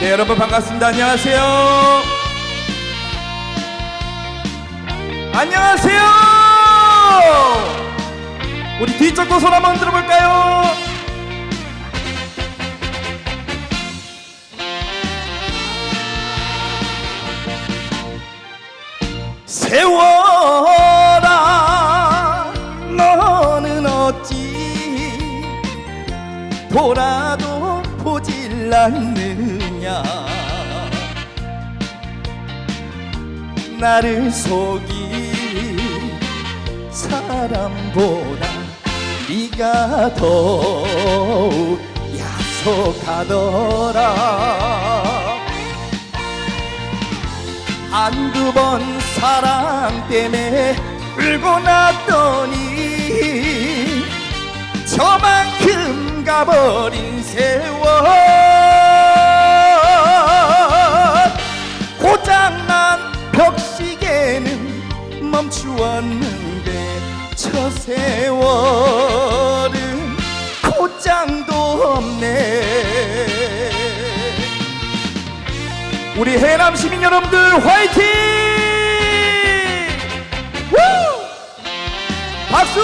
네 여러분 반갑습니다. 안녕하세요. 안녕하세요. 우리 뒤쪽도 손 한번 들어볼까요? 세워라 너는 어찌 돌아도 보질 않 느냐 나를 속이 사람보다 네가 더욱 약속하더라. 한두 번 사랑 때문에 울고 났더니 저만큼 가버린 세월 우리 해남 시민 여러분들 화이팅! 우! 박수!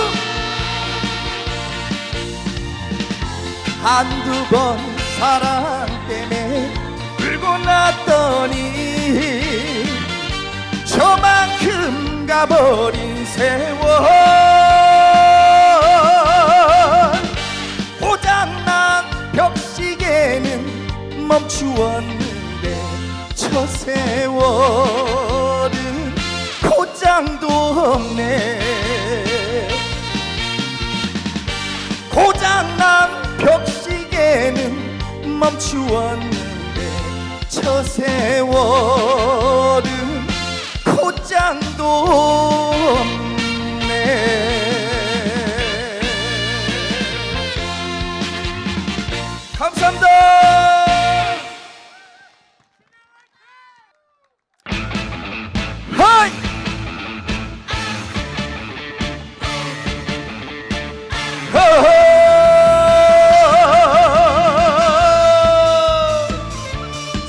한두 번 사랑 때문에 울고 났더니 저만큼 가버린 세월 고장난 벽시계는 멈추었는데 저 세월은 곧장도 없네. 고장난 벽시계는 멈추었는데 저 세월은 곧장도 없네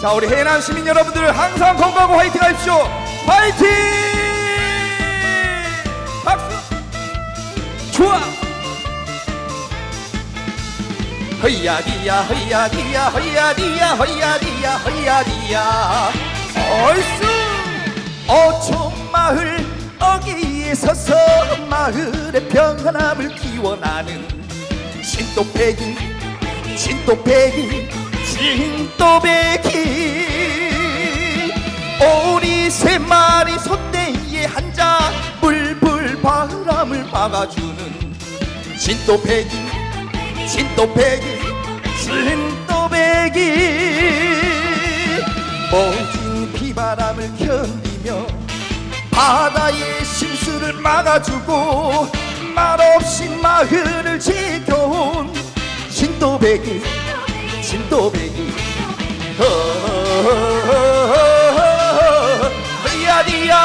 자 우리 해남 시민 여러분들 항상 건강하고 화이팅 하십시오. 화이팅! 박수! 좋아! 허야디야 허야디야 허야디야 허야디야 허야디야. 얼쑤! 어촌마을 어귀에 서서 마을의 평안함을 키워나는 진또배기 진또배기 진또배기 오리 세 마리 소떼에 앉아 불불 바람을 막아주는 진또배기 진또배기 진또배기. 모진 비바람을 견디며 바다의 심수를 막아주고 말없이 마을을 지켜온 진또배기 진또배기. 허야디야.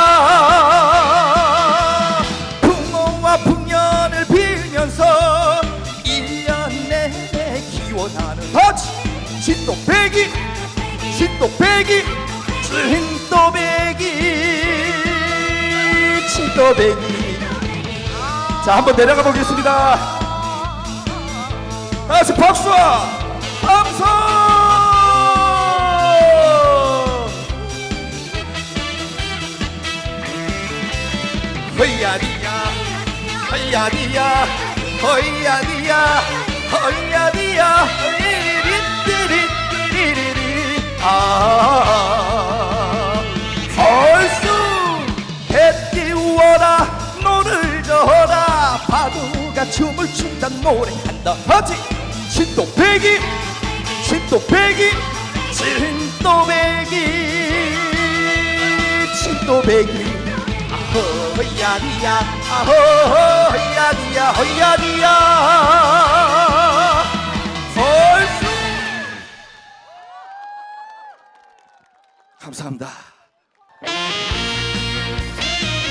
풍어와 풍년을 빌면서 일년 내내 기원하는 아치 진또배기. 진또배기. 진또배기. 진또배기. 자 한번 내려가 보겠습니다. 다시 박수와 함성 허야디야 허야디야 허야디야 허야디야 허리리리리리리리 아 얼쑤 해 띄워라 노를 져라. 파도가 춤을 춘다 노래한다 하지. 진또배기 진또배기 진또배기 진또배기 허야디야 허야디야 허야디야. 얼쑤 감사합니다.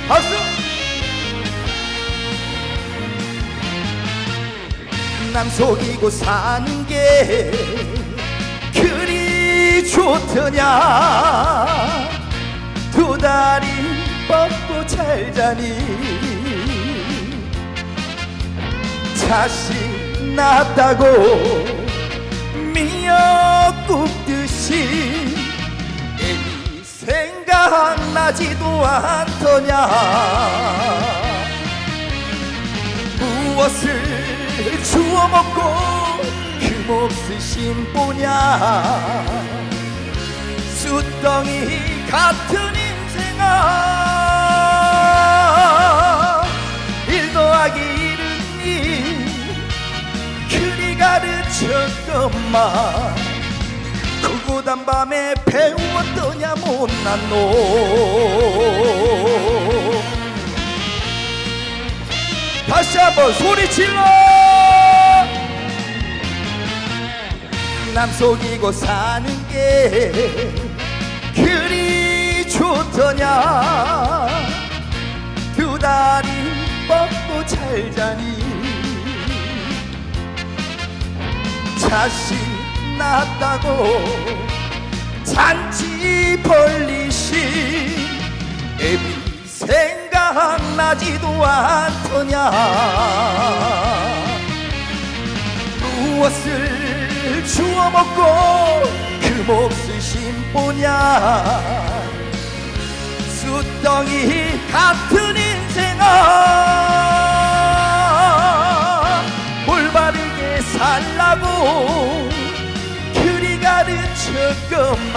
박수. 남 속이고 사는 게 좋더냐? 두 다리 뻗고 잘 자니? 자식 낳았다고 미역국 듯이 애기 생각나지도 않더냐? 무엇을 주워 먹고 그 몫을 심보냐 숫덩이 같은 인생아. 일 더하기 일은 일 그리 가르쳤건만. 구구단 밤에 배웠더냐 못난 놈 다시 한번 소리 질러. 남 속이고 사는 게 그리 좋더냐? 두 다리 뻗고 잘 자니? 자식 낳았다고 잔치 벌리시? 애비 생각나지도 않더냐? 무엇을 주워 먹고 그 몫을 심보냐? 숫덩이 같은 인생아 올바르게 살라고 그리 가르쳤건만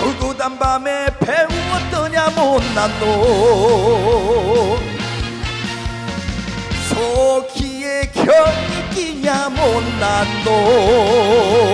고고단 밤에 배웠더냐 못난 놈 속기에 경기냐 못난 놈